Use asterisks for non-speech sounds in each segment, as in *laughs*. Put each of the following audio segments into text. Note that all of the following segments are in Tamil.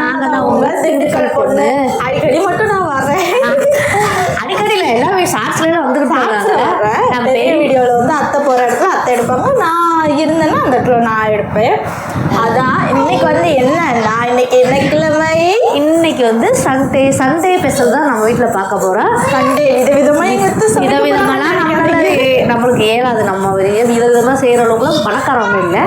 நாங்கள் தான் உங்க திண்டுக்கல் பொண்ணு. அடிக்கடி மட்டும் நான் வர்றேன். அடிக்கடியில் எல்லாமே ஷார்ட்ஸ்ல வந்துட்டு போகிறாங்க நம்ம பெரிய பேர் வீடியோவில் வந்து அத்தை போகிற இடத்துல அத்தை எடுப்பாங்க. நான் இருந்தேன்னா அந்த இடத்துல நான் எடுப்பேன். அதான் இன்னைக்கு வந்து என்னன்னா இன்னைக்கு என்ன கிழமை. இன்னைக்கு வந்து சண்டே சண்டே ஸ்பெஷல் தான் நம்ம வீட்டில் பார்க்க போகிறோம் சண்டே வித விதமாக எங்கள் வித விதமெல்லாம் நம்மளால நம்மளுக்கு ஏறாது. நம்ம வித விதமாக செய்கிற அளவுக்குலாம் பணக்காரவங்க இல்லை.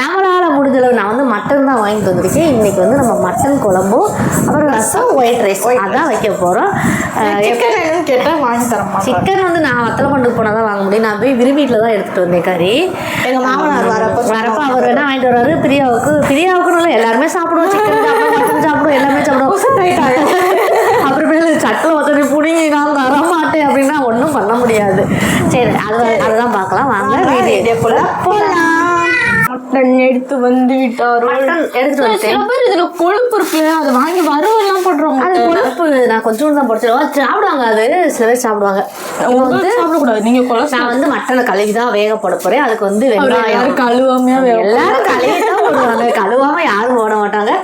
நம்மளால் முடிஞ்ச அளவு நான் வந்து மட்டன் தான் வாங்கிட்டு வந்திருக்கேன். இன்னைக்கு வந்து நம்ம மட்டன் குழம்பும் அப்புறம் ரசம் ஒயிட் ரைஸ் அதான் வைக்க போகிறோம் கேட்டால் வாங்கி தர மாட்டேன். சிக்கன் வந்து நான் வத்தலை பண்ணுக்கு போனால் தான் வாங்க முடியும். நான் போய் விரும்பீட்டில் தான் எடுத்துகிட்டு வந்தேன் கறி. எங்கள் மாமனார் வரப்போ வரப்போ அவர் வேணா வாங்கிட்டு வர்றாரு பிரியாவுக்கு பிரியாவுக்குன்னு இல்லை எல்லாருமே சாப்பிடுவோம். சிக்கன் சாப்பிடுவோம் மட்டன் சாப்பிடுவோம் எல்லாமே சாப்பிடுவோம். அப்புறமேல சட்டில் ஒருத்தனை புடிங்கி நான் தர மாட்டேன் அப்படின்னா ஒன்றும் பண்ண முடியாது. சரி அது அதுதான் பார்க்கலாம். வாங்க போகலாம் மட்டன் எடுத்து வந்து விட்டாரோ? சில வந்துட்டேன். பேர் இதுல கொழுப்பு இருக்குல்ல அதை வாங்கி வறுவெல்லாம் அது போட்டுருவாங்க கொழுப்பு. நான் கொஞ்சோண்டு தான் படிச்சிருவோம் சாப்பிடுவாங்க அது. சில பேர் சாப்பிடுவாங்க. இவங்க வந்து சாப்பிடக்கூடாது. நீங்க நான் வந்து மட்டனை கழுவி தான் வேக போட போறேன். அதுக்கு வந்து வெங்காயம். யாரும் கழுவாமையா எல்லாரும் கழுவி தான் போடுவாங்க. கழுவாம யாரும் போட மாட்டாங்க.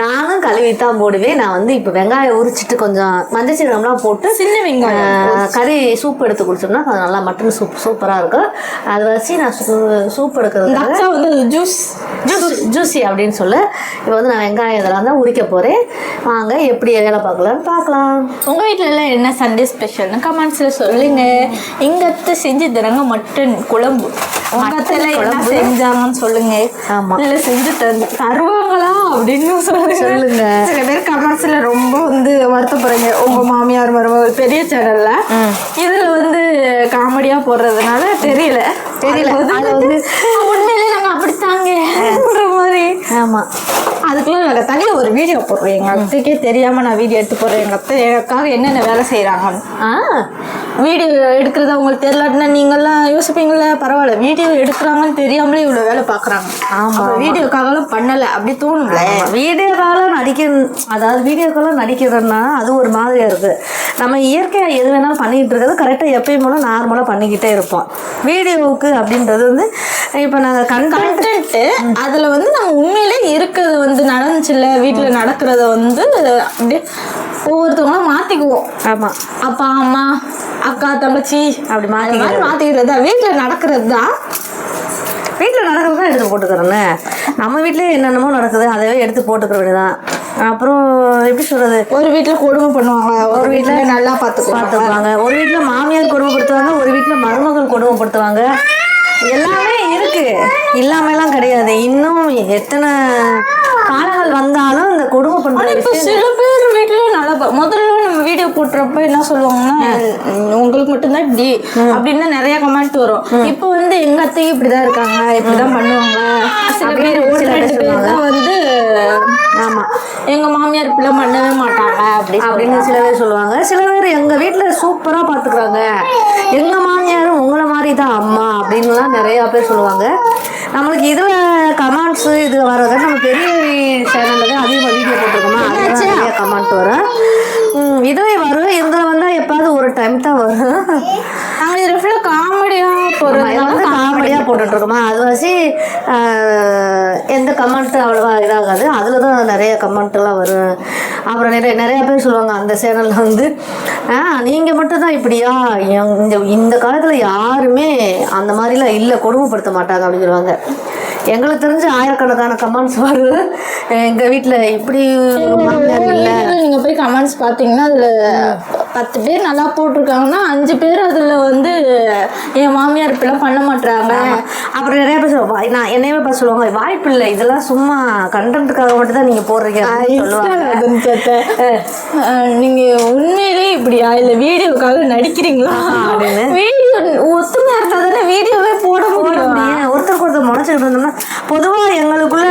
நானும் கழுவி தான் போடுவேன். நான் வந்து இப்போ வெங்காயம் உரிச்சிட்டு கொஞ்சம் மஞ்சள் சீரகம்லாம் போட்டு சின்ன வெங்காயம். கறி சூப் எடுத்து குடிச்சோம்னா கொஞ்சம் நல்லா மட்டன் சூப் சூப்பராக இருக்கும். அதை வச்சு நான் சூப் அக்கா வந்து ஜூஸ் ஜூஸ் ஜூஸி அப்படின்னு சொல்லு. இப்போ வந்து நான் வெங்காயம் இதெல்லாம் தான் உரிக்க போகிறேன் வாங்க எப்படி வேலை பார்க்கலான்னு பார்க்கலாம். உங்க வீட்ல எல்லாம் என்ன சண்டே ஸ்பெஷல்னு கமெண்ட்ஸ்ல சொல்லுங்க. எங்க அத்தை செஞ்சு தராங்க மட்டன் குழம்பு. அத்தைல என்ன. செஞ்சாங்கன்னு சொல்லுங்க. ஆமா. இல்ல செஞ்சு தருவாங்களா? அப்படின்னு சொல்லுங்க சொல்லுங்க. சில பேர் கமெண்ட்ஸ்ல ரொம்ப வந்து வருத்தப்படுறீங்க. உங்க மாமியார் மருமகள் பெரிய சேனல்ல. இதுல வந்து காமெடியா போடுறதுனால தெரியல. தெரியல. அது அது வந்து வந்து- உண்மையிலே நாங்க அப்படித்தாங்க மாதிரி. ஆமாம் அதுக்குள்ள நாங்கள் தனியாக ஒரு வீடியோ போடுறோம் எங்கள் அத்தைக்கே தெரியாமல் நான் வீடியோ எடுத்து போடுறேன். எங்கள் அத்தை எனக்காக என்னென்ன வேலை செய்கிறாங்கன்னு ஆ. வீடியோ எடுக்கிறது அவங்களுக்கு தெரியலன்னா நீங்கள்லாம் யோசிப்பீங்கள பரவாயில்ல வீடியோ எடுக்கிறாங்கன்னு தெரியாமலே இவ்வளோ வேலை பார்க்குறாங்க. ஆமா, ஆமா. வீடியோக்காகலாம் பண்ணலை அப்படி தோணும்ல? வீடியோ காலம் நடிக்க அதாவது வீடியோ காலம் நடிக்கிறதுனா அது ஒரு மாதிரியா இருக்கு. நம்ம இயற்கையாக எது வேணாலும் பண்ணிக்கிட்டு இருக்கிறது கரெக்டாக எப்பயும் போல நார்மலாக பண்ணிக்கிட்டே இருப்போம். வீடியோவுக்கு அப்படின்றது வந்து இப்போ நாங்கள் கண்டென்ட் கண்டென்ட்டு அதில் வந்து நம்ம உண்மையிலே இருக்கிறது வந்து நடந்துச்சுல்ல வீட்டில் நடக்கிறத வந்து அப்படியே ஒவ்வொருத்தவங்களும் மாற்றிக்குவோம் ஆமாம் அப்பா அம்மா அக்கா தங்கச்சி அப்படி அந்த மாதிரி மாற்றிக்கிறது தான் வீட்டில் நடக்கிறது? தான் வீட்டில் நடக்கிறது தான் எடுத்து போட்டுக்கிறேன்னு நம்ம வீட்டிலே என்னென்னமோ நடக்குது அதவே எடுத்து போட்டுக்கிற வேண்டியதான் அப்புறம் எப்படி சொல்கிறது ஒரு வீட்ல கொடுமை பண்ணுவாங்க. ஒரு வீட்ல நல்லா பார்த்துக்குவாங்க. பார்த்துப்பாங்க ஒரு வீட்டில் மாமியார் கொடுமைப்படுத்துவாங்க ஒரு வீட்டில் மருமகள் கொடுமைப்படுத்துவாங்க. எல்லாமே இருக்கு. இல்லாமலாம் கிடையாது. இன்னும் எத்தனை காலங்கள் வந்தாலும் இந்த கொடுமை இப்ப சில பேர் வீட்ல நல்லா முதல்ல நம்ம வீடியோ போட்டுறப்ப என்ன சொல்லுவாங்கன்னா "உம், உங்களுக்கு மட்டும்தான் இப்படி அப்படின்னு நிறைய கமெண்ட் வரும். இப்போ வந்து எங்க அத்தையும் இப்படிதான் இருக்காங்க இப்படிதான் பண்ணுவாங்க சில பேர் வந்து ஆமாம் எங்க மாமியார் இப்படிலாம் பண்ணவே மாட்டாங்க அப்படி அப்படின்னு சில பேர் சொல்லுவாங்க. சில பேர் எங்கள் வீட்டில் சூப்பராக பார்த்துக்குறாங்க எங்கள் மாமியாரும் உங்களை மாதிரி தான் அம்மா அப்படின்லாம் நிறையா பேர் சொல்லுவாங்க. நம்மளுக்கு இதில் கமெண்ட்ஸு இது வர்றது நம்ம பெரிய சேனலில் தான் அதிகமாக வீடியோ போட்டிருக்கோமா? அதில் நிறைய கமெண்ட் வரும். இதுவே வரும். இதில் வந்தால் எப்பாவது ஒரு டைம் தான் வரும். நாங்க இது ஃபுல்லாக காமெடியா இது போடுறது வந்து காமெடியாக போட்டுட்ருக்கோமா? அது வச்சு ஆஹ், எந்த கமெண்ட்டு அவ்வளோவா இதாகாது. அதில் தான் நிறைய கமெண்ட்டெல்லாம் வரும். அப்புறம் நிறைய நிறைய பேர் சொல்லுவாங்க அந்த சேனலில் வந்து நீங்கள் மட்டும் தான் இப்படியா? இந்த இந்த காலத்தில் யாருமே அந்த மாதிரிலாம் இல்லை கொடுமைப்படுத்த மாட்டாங்க அப்படின்னு சொல்லுவாங்க எங்களுக்கு தெரிஞ்ச ஆயிரக்கணக்கான கமெண்ட்ஸ் வருது. எங்கள் வீட்டில் இப்படி கமெண்ட்ஸ் பார்த்தீங்கன்னா அதுல பத்து பேர் நல்லா போட்டிருக்காங்கன்னா அஞ்சு பேர் அதுல வந்து என் மாமியார் இப்படிலாம் பண்ண மாட்டாங்க அப்புறம் நிறைய பேர் சொல்லுவாங்க நான் என்னையவே பார்த்து சொல்லுவாங்க வாய்ப்பு இல்லை. இதெல்லாம் சும்மா கண்டென்ட்டுக்காக மட்டும் தான் நீங்கள் போடுறீங்க அப்படின்னு சொல்லுவாங்க. அஹ் நீங்க உண்மையிலேயே இப்படியா? இல்ல வீடியோக்காக நடிக்கிறீங்களா? அப்படின்னு. வீடியோ ஒத்துமையா இருந்தா தானே வீடியோவே போட முடியும். ஒருத்தருக்கு ஒருத்தர் முளைச்சிட்டு இருந்தோம்னா பொதுவாக எங்களுக்குள்ள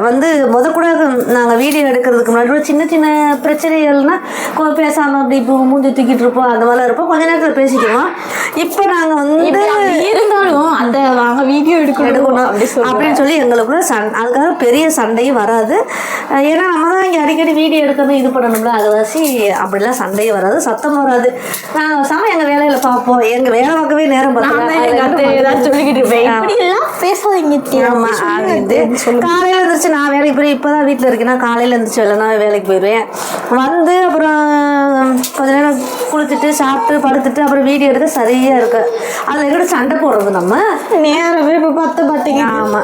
வந்து முத கூட நாங்கள் வீடியோ எடுக்கிறதுக்கு முன்னாடி சின்ன சின்ன பிரச்சனைகள்னா கொ- பேசாம அப்படி இப்போ மூஞ்சி தூக்கிட்டு இருப்போம் அந்த மாதிரிலாம் இருப்போம். கொஞ்ச நேரத்தில் பேசிக்குவோம். இப்போ நாங்கள் வந்து இருந்தாலும் அந்த வாங்க வீடியோ எடுக்கணும் எடுக்கணும் அப்படின்னு சொல்லி எங்களுக்குள்ள சண் அதுக்காக பெரிய சண்டையும் வராது. ஏன்னா நம்ம தான் இங்கே அடிக்கடி வீடியோ எடுக்கணும் இது பண்ணணும்ல அதை வச்சு அப்படிலாம் சண்டையும் வராது சத்தம் வராது. நாங்கள் சம எங்கள் வேலையில் பார்ப்போம் எங்கள் வேலை பார்க்கவே நேரம் சொல்லிக்கிட்டு இருப்பேன். காலையில எழுந்திரிச்சு நான் வேலைக்கு போய் இப்பதான் வீட்டில் இருக்கேன்னா காலையில எழுந்திரிச்சு வெள்ளனா வேலைக்கு போயிடுவேன் வந்து அப்புறம் கொஞ்ச நேரம் குளிச்சுட்டு சாப்பிட்டு படுத்துட்டு அப்புறம் வீடியோ எடுத்து சரியா இருக்கு. அதுல எங்கிட்ட சண்டை போடுறது நம்ம? நேரமே இப்ப பத்து பாத்தீங்க ஆமா.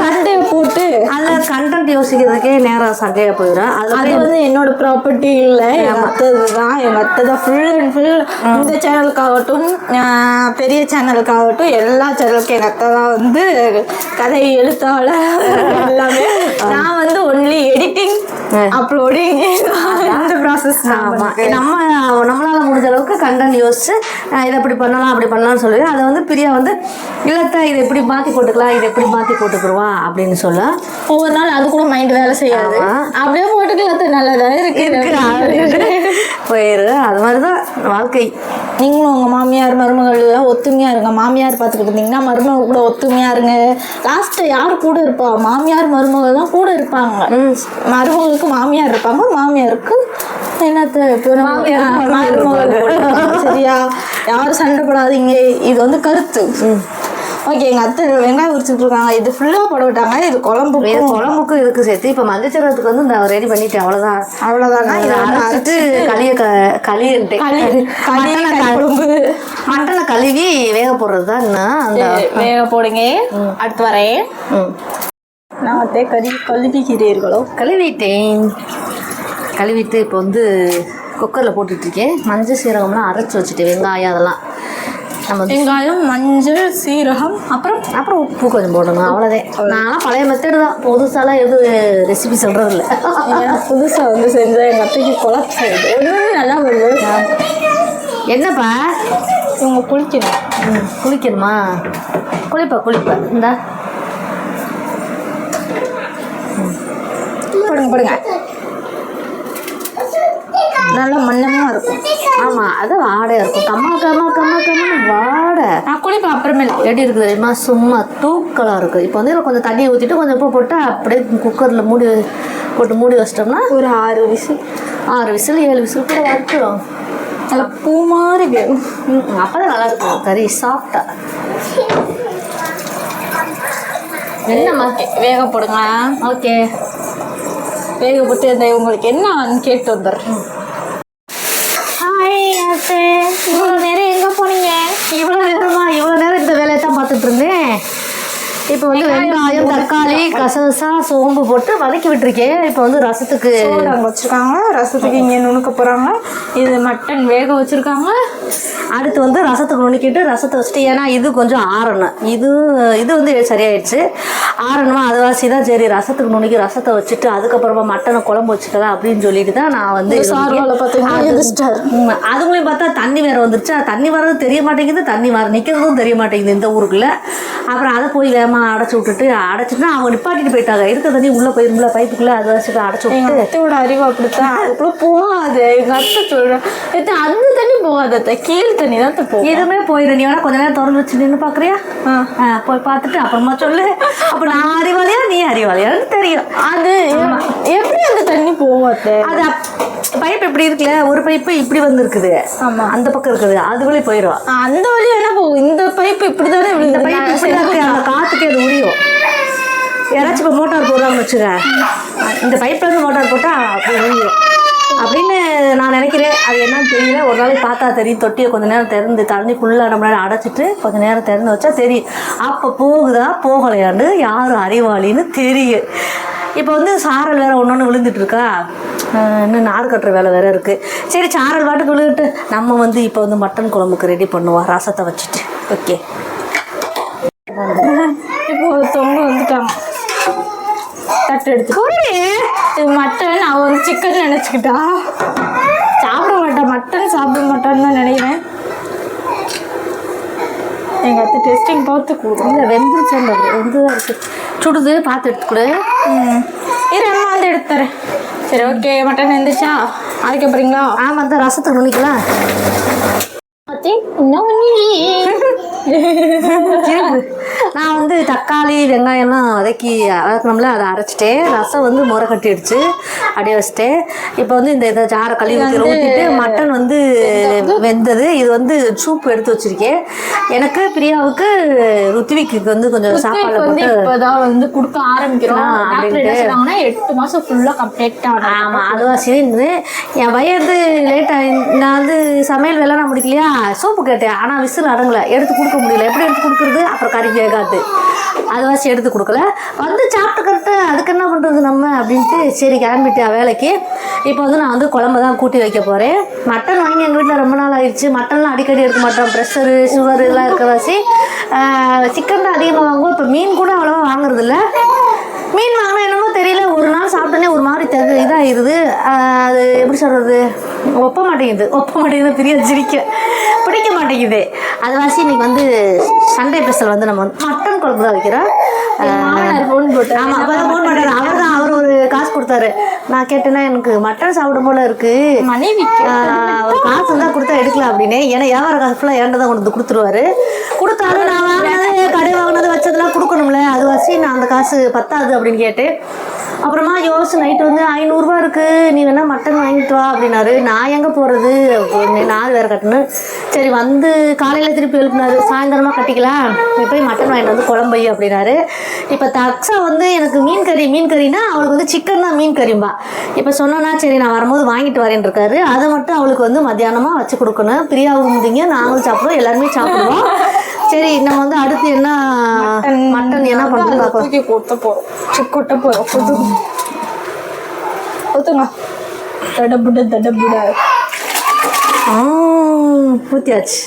சண்டையை போட்டு. அதுல கண்டென்ட் யோசிக்கிறதுக்கே நேரம் சண்டையா போயிடும் அது வந்து என்னோட ப்ராப்பர்ட்டி இல்ல. அத்தை தான் அத்தை தான் ஃபுல் அண்ட் ஃபுல் இந்த சேனலுக்காகட்டும் பெரிய சேனலுக்காகட்டும் எல்லா சேனலுக்கும் எங்க அத்தை தான் வந்து கதை எழுத்தாளர். எல்லாமே. நான் வந்து ஒன்லி எடிட்டிங் அப்லோடிங் ஆமா. நம்ம நம்மளால முடிஞ்ச அளவுக்கு கண்டென்ட் யோசிச்சு இதை இப்படி பண்ணலாம் அப்படி பண்ணலாம்னு சொல்லுவேன் அதை வந்து பிரியா வந்து இல்லத்தா இதை எப்படி மாத்தி போட்டுக்கலாம் இதை எப்படி மாத்தி போட்டுக்குருவா அப்படின்னு சொல்ல. ஒவ்வொரு நாள் அது கூட மைண்ட் வேலை செய்யாது. அப்படியே போட்டுக்கலாம் நல்லதா இருக்கு. போயிரு. அது மாதிரிதான் வாழ்க்கை. நீங்களும் உங்க மாமியார் மருமகள் எல்லாம் ஒத்துமையா இருங்க. மாமியார் பார்த்துக்கிட்டு இருந்தீங்கன்னா மருமகள் கூட ஒத்துமையா இருங்க. லாஸ்ட் யார் கூட இருப்பா? மாமியார் மருமகள் தான் கூட இருப்பாங்க. மருமகளுக்கு மாமியார் இருப்பாங்க மாமியாருக்கு என்னத்த இப்போ நம்ம. சரியா? யாரும் சண்டை போடாதீங்க இது வந்து கருத்து. ஓகே எங்க அத்தை வெங்காயம் உரிச்சிட்டு இருக்காங்க. இது ஃபுல்லா போட விட்டாங்க இது குழம்பு இது குழம்புக்கு இதுக்கு சேர்த்து. இப்போ மஞ்சச்சரத்துக்கு வந்து நான் ரெடி பண்ணிட்டேன். அவ்வளோதான் அவ்வளோதானா இதை அரைச்சிட்டு களிய க களியன்ட்டேன். களி களி குழம்பு மட்டனை கழுவி வேக போடுறது தான் அந்த வேக போடுங்க. அடுத்து வரேன். நான் அதே கறி கழுவிக்கிறீர்களோ? கழுவிட்டேன். கழுவிட்டு இப்போ வந்து குக்கரில் போட்டுட்ருக்கேன். மஞ்சள் சீரகம்லாம் அரைச்சி வச்சுட்டு வெங்காயம் அதெல்லாம். நம்ம வெங்காயம் மஞ்சள் சீரகம் அப்புறம் அப்புறம் உப்பு கொஞ்சம் போடணும். அவ்வளோதான் நான்லாம் பழைய மெத்தடு தான். புதுசாலாம் எதுவும் ரெசிபி சொல்கிறது இல்லை புதுசாக வந்து செஞ்சா எங்கள் அத்தைக்கு குழப்பு செய்யுது ஒன்று நல்லா வருது. என்னப்பா? இவங்க குளிக்கணும். குளிக்கணுமா? குளிப்பா குளிப்பா. இந்தா. போடுங்க போடுங்க. நல்லா மன்னமாக இருக்கும். ஆமாம் அது வாடையாக இருக்கும். கம்மா கம்மா கம்மா கம்மா வாடை. நான் குளிப்பேன் அப்புறமேல எப்படி இருக்குது தெரியுமா? சும்மா தூக்கலாக இருக்குது இப்போ வந்து கொஞ்சம் தண்ணி ஊற்றிட்டு கொஞ்சம் உப்பு போட்டு அப்படியே குக்கரில் மூடி போட்டு மூடி வச்சிட்டோம்னா ஒரு ஆறு விசில். ஆறு விசில் ஏழு விசில் கூட வறுத்துடும் நல்லா பூ மாதிரி வேகும் அப்போ தான் நல்லா இருக்கும். கறி சாப்பிட்டா. என்னம்மா? வேக போடுங்க ஓகே. வேக போட்டு அந்த உங்களுக்கு என்னன்னு கேட்டு வந்துடுறேன் ஹாய் அத்தை இவ்வளோ நேரம் எங்கே போனீங்க இவ்வளோ நேரமா இவ்வளோ நேரம் இந்த வேலையை தான் பார்த்துட்டு இருந்தேன் இப்போ வந்து வெங்காயம் தக்காளி கசகசா சோம்பு போட்டு வதக்கி விட்டுருக்கேன். இப்போ வந்து ரசத்துக்கு வச்சுருக்காங்க. ரசத்துக்கு இங்கே நுணுக்க போகிறாங்க இது மட்டன் வேக வச்சுருக்காங்க. அடுத்து வந்து ரசத்துக்கு நுணுக்கிட்டு ரசத்தை வச்சுட்டு ஏன்னா இது கொஞ்சம் ஆறணும். இது இது வந்து சரியாயிடுச்சு. ஆறணுமா? அது வாசி தான் சரி. ரசத்துக்கு நுணுக்கி ரசத்தை வச்சுட்டு அதுக்கப்புறமா மட்டனை குழம்பு வச்சுக்கலாம் அப்படின்னு சொல்லிட்டு தான் நான் வந்து அதுங்களையும் பார்த்தா தண்ணி வேற வந்துருச்சு? தண்ணி வர்றது தெரிய மாட்டேங்குது தண்ணி வர நிற்கிறதும் தெரிய மாட்டேங்குது இந்த ஊருக்குள்ள. அப்புறம் அதை போய் வேகமா அடைச்சி விட்டுட்டு அடைச்சிட்டு அவங்க நிப்பாட்டிட்டு போயிட்டாங்க. இருக்க தண்ணி உள்ளே போயிரும்ல பைப்புக்குள்ளே அதை வச்சுட்டு அடைச்சி விட்டு அத்தையோட அறிவு அப்படித்தான். அதுக்குள்ள போகாது. எங்க அத்தை சொல்றேன் இது அந்த தண்ணி போகாது அத்தை. கீழ் தண்ணி தான் போகும். எதுவுமே போயிடும் நீ வேணா கொஞ்ச நேரம் திறந்து வச்சு நின்று பார்க்குறியா போய் பார்த்துட்டு அப்புறமா சொல்லு. *laughs* அப்போ நான் அறிவாளியா நீ அறிவாளியான்னு தெரியும். அது எப்படி அந்த தண்ணி அத்தை? அது பைப் இப்படி இருக்குல்ல ஒரு பைப்பு இப்படி வந்திருக்குது. ஆமா. அந்த பக்கம் இருக்குது அது வழி போயிடும் அந்த வழி வேணா போகும். இந்த பைப் இப்படிதானே இந்த பைப் இப்படி தான் இருக்கு அந்த காற்றுக்கு அது உரியும். யாராச்சும் இப்போ மோட்டார் போடுறாங்கன்னு வச்சுக்க இந்த பைப்ல இருந்து மோட்டார் போட்டால் அப்படி உரியும். அப்படின்னு நான் நினைக்கிறேன். அது என்னன்னு தெரியல. ஒரு நாளைக்கு பார்த்தா தெரியும். தொட்டியை கொஞ்ச நேரம் திறந்து தண்ணி ஃபுல்லாக நம்ம அடைச்சிட்டு கொஞ்ச நேரம் திறந்து வச்சா தெரியும். அப்போ போகுதா? போகலையான்னு யார் அறிவாளின்னு தெரியும் இப்போ வந்து சாரல் வேற ஒன்று ஒன்று விழுந்துட்டுருக்கா இன்னும் நார் கட்டுற வேலை வேற இருக்குது சரி சாரல் பாட்டுக்கு விழுந்துட்டு நம்ம வந்து இப்போ வந்து மட்டன் குழம்புக்கு ரெடி பண்ணுவோம். ரசத்தை வச்சுட்டு. ஓகே தட்டு எடுத்து இது மட்டன் அவ வந்து சிக்கன் நினச்சிக்கிட்டா. சாப்பிட மாட்டா மட்டன் சாப்பிட மாட்டான்னு தான் நினைக்கிறேன். எங்க அத்தை டெஸ்டிங் பார்த்து கொடுக்கும் இல்லை வெந்துருச்சு வெந்துதான் இருக்கு. சுடுது பார்த்து எடுத்துக்கூட இரு அம்மா வந்து எடுத்து தரேன். சரி ஓகே மட்டன் இருந்துச்சா அதுக்கு அப்புறங்களா ஆமாம் அந்த ரசத்துக்கு நுணிக்கலாம் நான் வந்து தக்காளி வெங்காயம்லாம் வதக்கி வதக்கணும்ல அதை அரைச்சிட்டேன் ரசம் வந்து முறை கட்டிடுச்சு. அப்படியே வச்சுட்டேன் இப்போ வந்து இந்த இதை ஜாரை கழுவி ஊற்றி ஊற்றிட்டு மட்டன் வந்து வெந்தது. இது வந்து சூப் எடுத்து வச்சிருக்கேன். எனக்கு பிரியாவுக்கு ருத்விக்கு வந்து கொஞ்சம் சாப்பாடு வந்து இப்பதான் வந்து கொடுக்க ஆரம்பிக்கிறோம். சொன்னாங்கன்னா எட்டு மாசம் ஃபுல்லா கம்ப்ளீட் ஆகும் ஆமாம் அதுவா சரின்னு என் வந்து லேட்டாக நான் வந்து சமையல் வேலை நான் முடிக்கலையா? சோப்பு கேட்டேன் ஆனால் விசில் அடங்கலை. எடுத்து கொடுக்க முடியல. எப்படி எடுத்து கொடுக்குறது? அப்புறம் கறி வேகாது வச்சு எடுத்து கொடுக்கல. வந்து சாப்பிட்டுக்கிட்டு அதுக்கு என்ன பண்ணுறது நம்ம அப்படின்ட்டு சரி கிளம்பிட்டேன் வேலைக்கு. இப்போ வந்து நான் வந்து குழம்பு தான் கூட்டி வைக்க போகிறேன் மட்டன் வாங்கி எங்கள் வீட்டில் ரொம்ப நாள் ஆயிடுச்சு. மட்டன்லாம் அடிக்கடி எடுக்க மாட்டோம். ப்ரெஷரு சுகர் இதெல்லாம் இருக்கிறவாசி சிக்கன் தான் அதிகமாக வாங்குவோம். இப்போ மீன் கூட அவ்வளோவா வாங்குறதில்ல. மீன் வாங்கினா என்னமோ தெரியல. ஒரு நாள் சாப்பிட்டோன்னே ஒரு மாதிரி தகு இதாகிடுது அது எப்படி சொல்கிறது ஒப்ப மாட்டேங்குது. ஒப்ப மாட்டேங்குது பெரிய ஜிரிக்க மாட்டேங்குது. அது வாசி இன்னைக்கு வந்து சண்டே ஸ்பெஷல் வந்து நம்ம வந்து மட்டன் குழம்பு தான் வைக்கிறோம். ஃபோன் போட்டு ஆமாம் அப்போ தான் ஃபோன் பண்ணுறாரு அவர் தான் அவர் ஒரு காசு கொடுத்தாரு. நான் கேட்டேன்னா எனக்கு மட்டன் சாப்பிடும் போல இருக்குது மனைவிக்கு ஒரு காசு இருந்தால் கொடுத்தா எடுக்கலாம் அப்படின்னு. ஏன்னா வியாபார காசு ஃபுல்லாக என்கிட்ட தான் கொண்டு வந்து கொடுத்துருவாரு. கொடுத்தாலும் நான் வாங்கினது கடை வாங்கினது வச்சதெல்லாம் கொடுக்கணும்ல. அது வச்சு நான் அந்த காசு பத்தாது அப்படின்னு கேட்டு அப்புறமா யோசிச்சு நைட்டு வந்து ஐநூறுரூவா இருக்குது நீ வேணால் மட்டன் வாங்கிட்டு வா அப்படின்னாரு. நான் எங்கே போகிறது நாள் வேறு கட்டணும். சரி வந்து காலையில் திருப்பி எழுப்பினாரு. சாயந்தரமாக கட்டிக்கலாம். நீ போய் மட்டன் வாங்கிட்டு வந்து குழம்பு அப்படின்னாரு. இப்போ தக்ஸா வந்து எனக்கு மீன் கறி மீன் கறினா அவளுக்கு வந்து சிக்கன் தான் மீன் கறிம்பா. இப்போ சொன்னோன்னா சரி நான் வரும்போது வாங்கிட்டு வரேன் இருக்காரு. அதை மட்டும் அவளுக்கு வந்து மத்தியானமாக வச்சு கொடுக்கணும். பிரியாவும் முந்திங்க நாங்களும் சாப்பிடுவோம் எல்லாருமே சாப்பிடுவோம். சரி நம்ம வந்து அடுத்து என்ன மட்டன் என்ன பண்ணுறது தூக்கி கொட்ட போறோம் சி, கொட்ட போறோம். கொத்து கொத்துங்க தடபுட தடபுட. ஆ, ஊத்தியாச்சு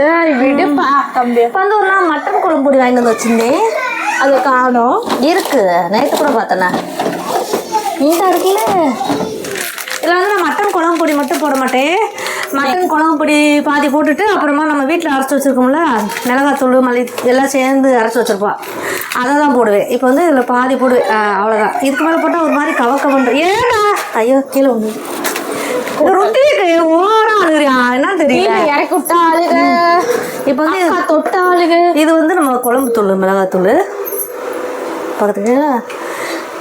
ஏய், விடுப்பா தம்பி இப்போ வந்து ஒரு நாள் மட்டன் குழம்பு பொடி வாங்கிட்டு வந்து வச்சிருந்தேன். அதை காணோம். இருக்கு. நேற்று கூட பார்த்தேண்ணே இந்த இருக்குல்ல இதில் வந்து நான் மட்டன் குழம்பு பொடி மட்டும் போட மாட்டேன். மட்டன் குழம்பு பொடி பாதி போட்டுட்டு அப்புறமா நம்ம வீட்டில் அரைச்சி வச்சுருக்கோம்ல மிளகாத்தூள் மல்லி எல்லாம் சேர்ந்து அரைச்சி வச்சுருப்போம் அதை தான் போடுவேன். இப்போ வந்து இதில் பாதி போடுவேன் அவ்வளோதான் இதுக்கு மேலே போட்டால் ஒரு மாதிரி கவக்க பண்ணுறேன் ஏடா! ஐயோ கீழே வந்து ரொட்டி ஓரம் அழுகுறியா? என்ன தெரியல இறக்கி விட்டா இப்போ வந்து தொட்ட இது வந்து நம்ம குழம்பு தூள் மிளகாத்தூள் பக்கத்துக்கு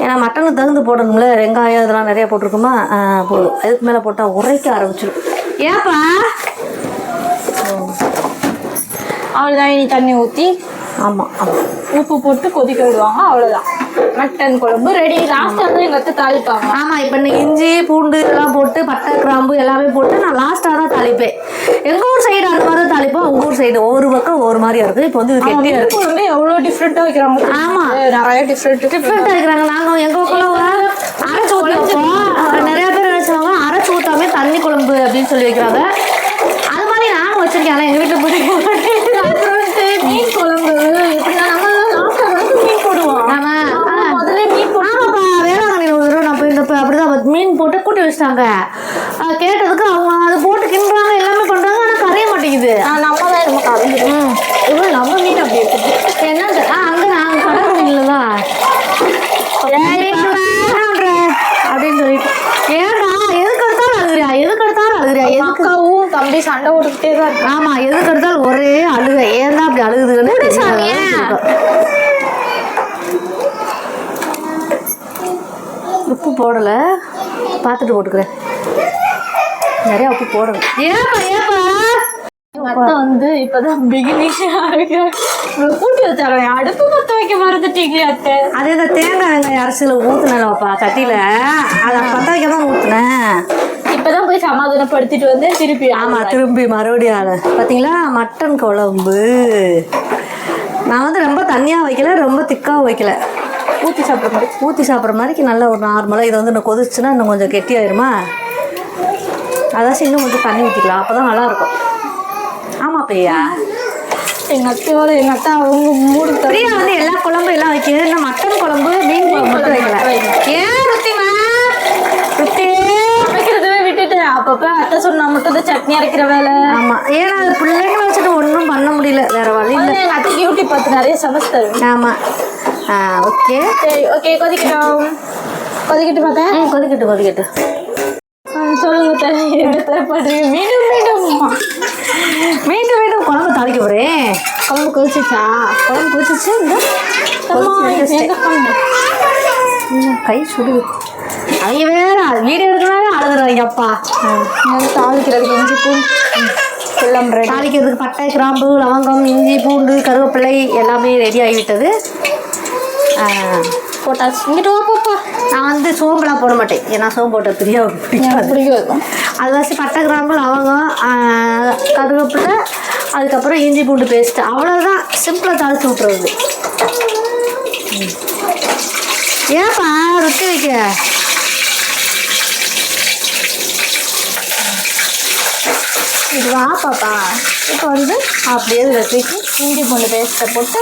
ஏன்னா மட்டனுக்கு தகுந்து போடணும்ல. வெங்காயம் இதெல்லாம் நிறைய போட்டிருக்குமா? போதும் அதுக்கு மேலே போட்டால் உரைக்க ஆரம்பிச்சிடும் ஏப்பா? அவ்வளோதான் இனி தண்ணி ஊற்றி ஆமாம் ஆமாம் உப்பு போட்டு கொதிக்க விடுவாங்க. அவ்வளோதான் மட்டன் குழம்பு ரெடி லாஸ்ட் வந்து எங்கள் அத்தை தாளிப்பாங்க. ஆமாம் இப்போ இந்த இஞ்சி பூண்டு இதெல்லாம் போட்டு பட்டை கிராம்பு எல்லாமே போட்டு நான் லாஸ்ட்டாக தான் தாளிப்பேன். எங்கள் ஊர் சைடு அந்த மாதிரி தான் தாளிப்போம். உங்கள் ஊர் சைடு ஒரு பக்கம் ஒரு மாதிரியா இருக்குது இப்போ வந்து இது கெட்டியாக இருக்கு. குழம்பு எவ்வளோ டிஃப்ரெண்ட்டாக வைக்கிறாங்க ஆமா. நிறைய டிஃப்ரெண்ட் டிஃப்ரெண்ட்டாக இருக்கிறாங்க நாங்கள் எங்கள் பக்கம் அரைச்சி ஊற்றுவோம் நிறைய பேர் நினச்சாங்க அரைச்சி ஊற்றாமே தண்ணி குழம்பு அப்படின்னு சொல்லி வைக்கிறாங்க. அது மாதிரி நானும் வச்சிருக்கேன். எங்கள் வீட்டில் பிடிக்க மாட்டேங்குது அப்புறம் வந்து மீன் குழம்பு எப்படின்னா நம்ம லாஸ்ட்டாக வந்து மீன் போடுவோம் ஆமா ஆ. முதல்ல மீன் போட்டு ஆமாப்பா வேளாங்கண்ணியில் ஒரு தடவை நான் போயிருந்தப்ப அப்படிதான் மீன் போட்டு கூட்டி வச்சிட்டாங்க. கேட்டதுக்கு அவங்க அதை போட்டு கிண்டுறாங்க எல்லாமே பண்ணுறாங்க ஆனால் கரைய மாட்டேங்குது. நம்ம தான் நமக்கு அறிஞ்சிடும் இவ்வளோ நம்ம மீன் அப்படி இருக்குது. என்னது ஆ அங்கே நான் கடற்கரையில் தான் அப்படின்னு சொல்லிட்டு. ஏன்டா எதுக்கு எடுத்தாலும் அழுகுறியா? எதுக்கு எடுத்தாலும் அழுகுறியா? எதுக்கு? அக்காவும் தம்பி சண்டை போட்டுக்கிட்டே தான் இருக்காங்க ஆமா எதுக்கு எடுத்தாலும் ஒரே அழுக. ஏன் தான் அப்படி அழுகுதுன்னு. உப்பு போடல. பார்த்துட்டு போட்டுக்கிறேன். நிறைய உப்பு போடணும். ஏப்பா ஏப்பா? அத்தை வந்து இப்பதான் பிகினிங் கூட்டி வச்சாங்க அடுப்பு பத்த வைக்க மறந்துட்டீங்களே அத்தை. அதே இந்த தேங்காய் வெங்காயம் அரிசியில் ஊற்றுனேன்ப்பா சட்டியில் அதை பற்ற வைக்க தான் ஊற்றுனேன் இப்பதான் போய் சமாதானப்படுத்திட்டு வந்து திருப்பி ஆமாம் திரும்பி மறுபடியும் ஆளு பார்த்தீங்களா மட்டன் குழம்பு. நான் வந்து ரொம்ப தண்ணியாக வைக்கல ரொம்ப திக்காகவும் வைக்கல. ஊற்றி சாப்பிட்ற மாதிரி. ஊற்றி சாப்பிட்ற மாதிரிக்கு நல்ல ஒரு நார்மலாக இது வந்து இன்னும் கொதிச்சுன்னா இன்னும் கொஞ்சம் கெட்டியாயிருமா அதாச்சும் இன்னும் கொஞ்சம் தண்ணி ஊற்றிக்கலாம் அப்போ தான் நல்லாயிருக்கும். ஆமாம் பிரியா. எங்க அத்தையோட எங்க அத்தை அவங்க மூடு பிரியா வந்து எல்லா குழம்பு எல்லாம் வைக்கிறது இன்னும் மட்டன் குழம்பு மீன் குழம்பு மட்டும் வைக்கல? ஏன் ருத்திமா? ருத்தி. வைக்கிறதவே விட்டுட்டு அப்பப்ப அத்தை சொன்னா மட்டும் தான் சட்னி அரைக்கிற வேலை. ஆமாம் ஏன்னா அது பிள்ளைங்களை வச்சுட்டு ஒன்றும் பண்ண முடியல. வேற வழி இல்லை. வந்து எங்க அத்தைக்கு யூடியூப் பார்த்து நிறைய சமைச்சு தருவேன். ஆமாம் ஓகே. சரி ஓகே கொதிக்கட்டும். கொதிக்கிட்டு பார்த்தேன் ம் கொதிக்கட்டு கொதிக்கட்டு. சொல்லுங்க தலை என்ன தலை பண்றீங்க மீண்டும் மீண்டும். மீண்டும் மீண்டும். குழம்பு தாளிக்க போகிறேன் குழம்பு கொதிச்சிச்சா குழம்பு கொதிச்சிச்சு இந்த கை சுடுது அவங்க வேற வீடியோ எடுக்கவே அழுதுறாங்க அப்பா. இங்க தாளிக்கிறதுக்கு இஞ்சி பூண்டு தாளிக்கிறதுக்கு பட்டை கிராம்பு லவங்கம் இஞ்சி பூண்டு கருவேப்பிலை எல்லாமே ரெடி ஆகிவிட்டது. போட்டாச்சு. இங்கிட்டு வா பாப்பா நான் வந்து சோம்புலாம் போட மாட்டேன். ஏன்னா சோம்பு போட்ட பிரியாவை பிடிக்காது. பிடிக்கும் அது வச்சு பட்டை கிராம்பு லவங்கம் கருவேப்பிலை அதுக்கப்புறம் இஞ்சி பூண்டு பேஸ்ட்டு அவ்வளோதான் சிம்பிளாக தாளிச்சு விட்றது. ஏப்பா ரொட்டி வைக்க? இது வா பாப்பா இப்போ வந்து அப்படியே தூக்கி இஞ்சி பூண்டு பேஸ்ட்டை போட்டு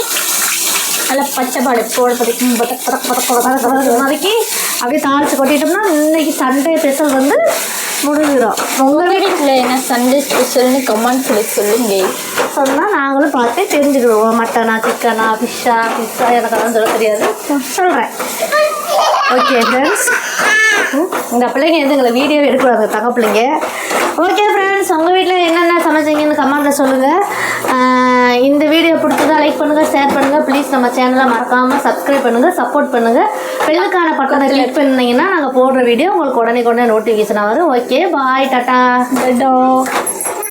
நல்லா பச்சை பாடு போட பதக்கி பதக் பதக் பதக் பதக் பதக் பதக் பதக் வதக்கி அப்படியே தாளிச்சு கொட்டிட்டோம்னா இன்னைக்கு சண்டே ஸ்பெஷல் வந்து முடிஞ்சிடும் உங்கள் வீட்டில் என்ன சண்டே ஸ்பெஷல்னு கமெண்ட் சொல்லி சொல்லுங்க சொன்னால் நாங்களும் பார்த்து தெரிஞ்சுக்கிடுவோம் மட்டனா சிக்கனா ஃபிஷ்ஷா ஃபிஷ்ஷா எனக்கு அதெல்லாம் சொல்ல தெரியாது சொல்கிறேன் ஓகே ஃப்ரெண்ட்ஸ் இந்த பிள்ளைங்க எதுவும் எங்களை வீடியோ எடுக்கூடாது தங்க பிள்ளைங்க ஓகே ஃப்ரெண்ட்ஸ் உங்கள் வீட்டில் என்னென்ன சமைச்சீங்கன்னு கமெண்ட்டில் சொல்லுங்கள் இந்த வீடியோ பிடிச்சதா லைக் பண்ணுங்கள் ஷேர் பண்ணுங்கள் ப்ளீஸ் நம்ம சேனலை மறக்காமல் சப்ஸ்கிரைப் பண்ணுங்கள் சப்போர்ட் பண்ணுங்கள் பெல்லுக்கான பட்டத்தை கிளிக் பண்ணிங்கன்னா நாங்கள் போடுற வீடியோ உங்களுக்கு உடனே உடனே நோட்டிஃபிகேஷன் வரும். Okay bye tata